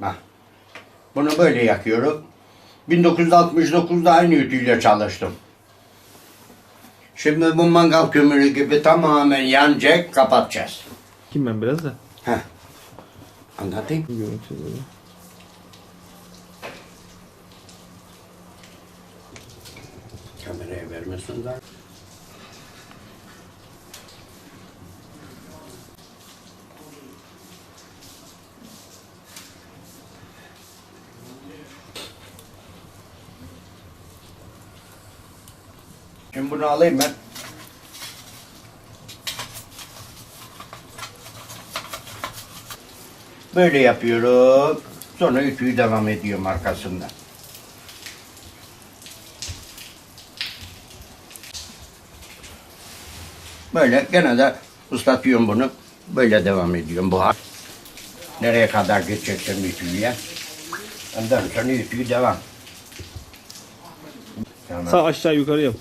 Bak. Bunu böyle yakıyorum. 1969'da aynı ütüyle çalıştım. Şimdi bu mangal kömürü gibi tamamen yanacak, kapatacağız. Kim ben biraz da. Heh. Anlatayım. Görüntüleri. Kameraya vermesin Şimdi bunu alayım ben. Böyle yapıyorum. Sonra ütüyü devam ediyorum arkasından. Böyle gene de ıslatıyorum bunu. Böyle devam ediyorum bu hal. Nereye kadar geçeceksin ütüye? Ondan sonra ütüyü devam. Tamam. Sağ aşağı yukarı yap.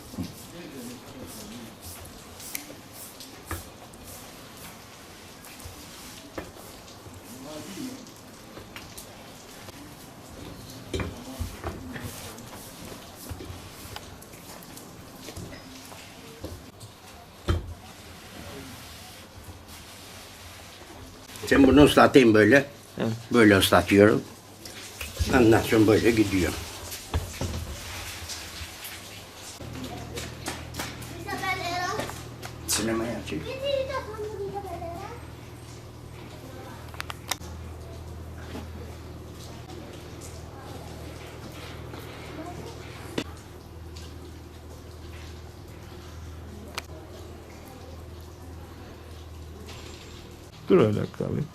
Şimdi bunu ıslatayım böyle. Evet. Böyle ıslatıyorum. Ondan sonra böyle gidiyor. Sinemaya açayım. Dur öyle abi.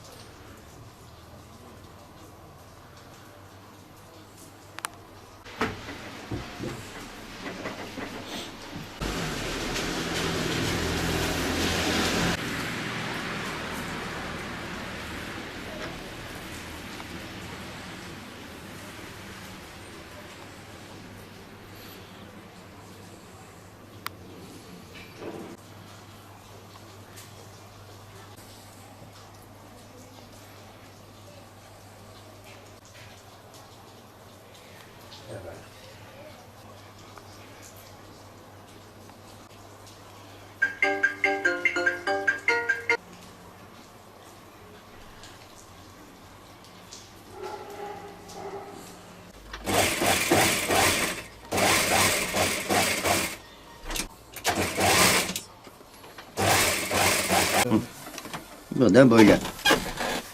Bu da böyle.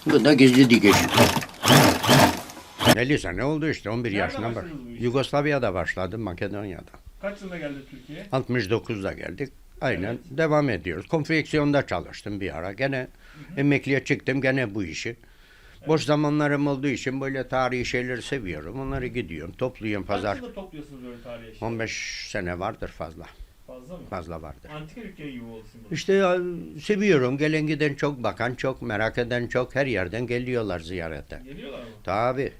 Bu da gizli dikiş. 50 sene oldu işte 11 Nerede yaşından bak. başladınız bu işe? Yugoslavya'da başladım Makedonya'da. Kaç yılında geldi Türkiye'ye? 69'da geldik. Aynen devam ediyoruz. Konfeksiyonda çalıştım bir ara. Gene emekliye çıktım gene bu işi. Boş zamanlarım olduğu için böyle tarihi şeyleri seviyorum. Onları gidiyorum, topluyorum pazar. Kaç yılda topluyorsunuz böyle tarihi eşya? 15 sene vardır fazla. Fazla mı? Fazla vardır. Antika dükkanı gibi şimdi. İşte ya, seviyorum. Gelen giden çok, bakan çok, merak eden çok. Her yerden geliyorlar ziyarete. Geliyorlar mı? Tabii.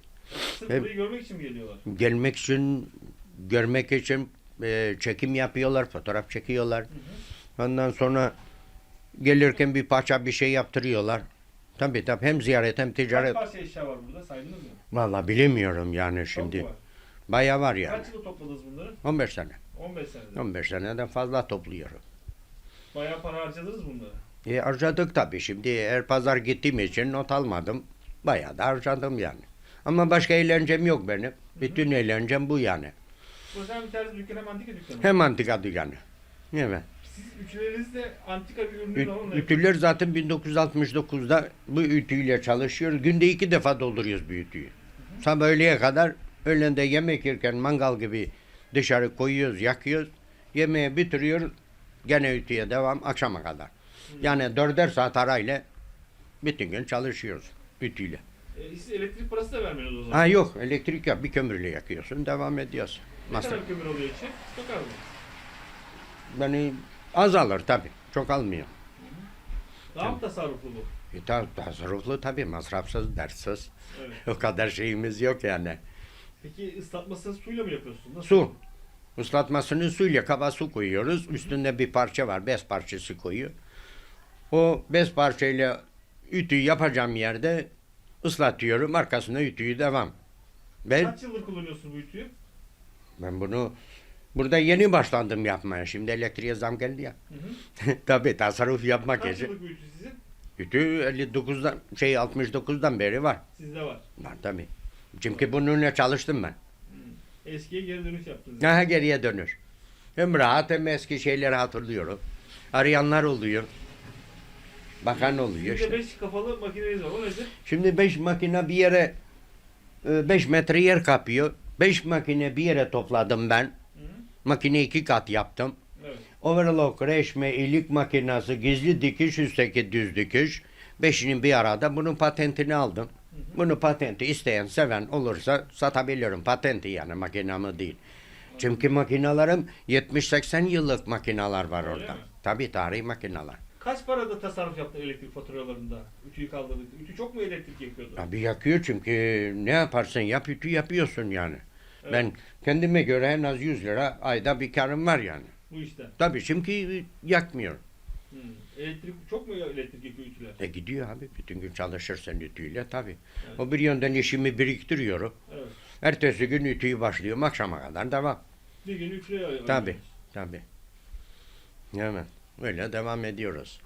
Sırf Hep- burayı görmek için mi geliyorlar? Gelmek için, görmek için e, çekim yapıyorlar, fotoğraf çekiyorlar. Ondan sonra gelirken bir parça bir şey yaptırıyorlar. Tabii tabii hem ziyaret hem Kaç ticaret. parça eşya var burada saydınız mı? Vallahi bilemiyorum yani Çok şimdi. mu var? Bayağı var yani. Kaç yılda topladınız bunları? 15 sene. 15 senede. 15 seneden fazla topluyorum. Bayağı para harcadınız bunları. E, harcadık tabii şimdi. Her pazar gittiğim için not almadım. Bayağı da harcadım yani. Ama başka eğlencem yok benim. Bütün eğlencem bu yani. Burası hem bir terzi dükkanı hem antika dükkanı. Hem antika dükkanı. Evet. Siz ütüleriniz de antika bir ürünü Ü- de onunla Ütüler zaten 1969'da bu ütüyle çalışıyoruz. Günde iki defa dolduruyoruz bu ütüyü. Sabah öğleye kadar öğlende yemek yerken mangal gibi dışarı koyuyoruz, yakıyoruz. Yemeği bitiriyoruz. Gene ütüye devam akşama kadar. Yani dörder saat arayla bütün gün çalışıyoruz ütüyle. E, siz elektrik parası da vermiyorsunuz o zaman. Ha yok elektrik yok bir kömürle yakıyorsun devam ediyorsun. Ne Masraf. kadar kömür oluyor içi? Çok az mı? Yani azalır tabii. Çok almıyor. Daha mı tasarruflu bu? E, ta- tasarruflu tabii masrafsız, derssiz. Evet. O kadar şeyimiz yok yani. Peki ıslatmasını suyla mı yapıyorsunuz? Nasıl? Su. Islatmasını suyla kaba su koyuyoruz. Üstünde bir parça var. Bez parçası koyuyor. O bez parçayla ütü yapacağım yerde Islatıyorum arkasına ütüyü devam. Ben Kaç yıldır kullanıyorsun bu ütüyü? ben bunu burada yeni başlandım yapmaya. Şimdi elektriğe zam geldi ya. Hı hı. Tabii tasarruf yapmak Kaç yıllık bu ütü sizin? Ütü 59'dan şey 69'dan beri var. Sizde var. Var tabii. Çünkü bununla çalıştım ben. Eskiye geri dönüş yaptınız. Daha geriye dönür. Hem rahat hem eski şeyleri hatırlıyorum. Arayanlar oluyor. Bakan oluyor Sizde işte. 5 kafalı makineniz var. O nedir? Şimdi 5 makine bir yere 5 metre yer kapıyor. 5 makine bir yere topladım ben. Makine iki kat yaptım. Evet. Overlock, reşme, ilik makinesi, gizli dikiş, üstteki düz dikiş. Beşinin bir arada bunun patentini aldım. Bunu patenti isteyen, seven olursa satabilirim. Patenti yani makinamı değil. Çünkü makinalarım 70-80 yıllık makinalar var Öyle orada. mi? Tabii tarihi makinalar. Kaç parada tasarruf yaptın elektrik faturalarında? Ütüyü kaldırdık. Ütü çok mu elektrik yakıyordu? Tabii yakıyor çünkü ne yaparsan yap ütü yapıyorsun yani. Evet. Ben kendime göre en az 100 lira ayda bir karım var yani. Bu işten. Tabii çünkü yakmıyor. Hı. Elektrik çok mu elektrik yakıyor ütüler? E gidiyor abi bütün gün çalışırsan ütüyle tabii. Evet. O bir yönden işimi biriktiriyorum. Evet. Ertesi gün ütüyü başlıyorum akşama kadar devam. Bir gün ütüye. Tabii. Tabii. Hemen öyle devam ediyoruz.